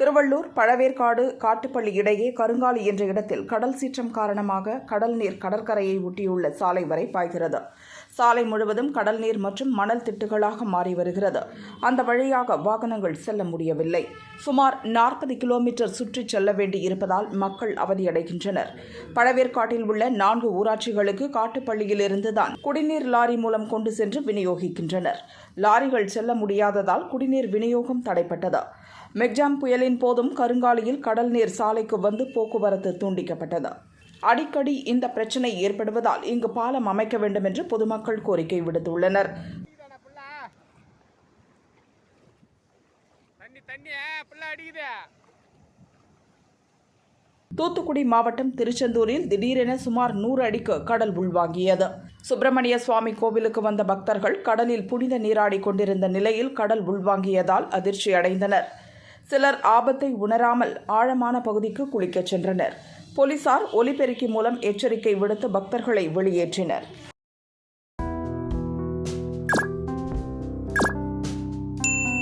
திருவள்ளூர் பழவேற்காடு காட்டுப்பள்ளி இடையே கருங்காலி என்ற இடத்தில் கடல் சீற்றம் காரணமாக கடல் நீர் கடற்கரையை ஒட்டியுள்ள சாலை வரை பாய்கிறது. சாலை முழுவதும் கடல் நீர் மற்றும் மணல் திட்டுகளாக மாறி வருகிறது. அந்த வழியாக வாகனங்கள் செல்ல முடியவில்லை. சுமார் நாற்பது கிலோமீட்டர் சுற்றி செல்ல வேண்டி இருப்பதால் மக்கள் அவதியடைகின்றனர். பழவேற்காட்டில் உள்ள நான்கு ஊராட்சிகளுக்கு காட்டுப்பள்ளியிலிருந்துதான் குடிநீர் லாரி மூலம் கொண்டு சென்று விநியோகிக்கின்றனர். லாரிகள் செல்ல முடியாததால் குடிநீர் விநியோகம் தடைப்பட்டது. மெக்ஜாம் புயலின் போதும் கருங்காலியில் கடல் நீர் சாலைக்கு வந்து போக்குவரத்து துண்டிக்கப்பட்டது. அடிக்கடி இந்த பிரச்சனை ஏற்படுவதால் இங்கு பாலம் அமைக்க வேண்டும் என்று பொதுமக்கள் கோரிக்கை விடுத்துள்ளனர். தூத்துக்குடி மாவட்டம் திருச்செந்தூரில் திடீரென சுமார் நூறு அடிக்கு கடல் உள்வாங்கியது. சுப்பிரமணிய சுவாமி கோவிலுக்கு வந்த பக்தர்கள் கடலில் புனித நீராடி கொண்டிருந்த நிலையில் கடல் உள்வாங்கியதால் அதிர்ச்சி அடைந்தனர் சிலர் ஆபத்தை உணராமல் ஆழமான பகுதிக்கு குளிக்கச் சென்றனர். போலீசார் ஒலிபெருக்கி மூலம் எச்சரிக்கை விடுத்து பக்தர்களை வெளியேற்றினர்.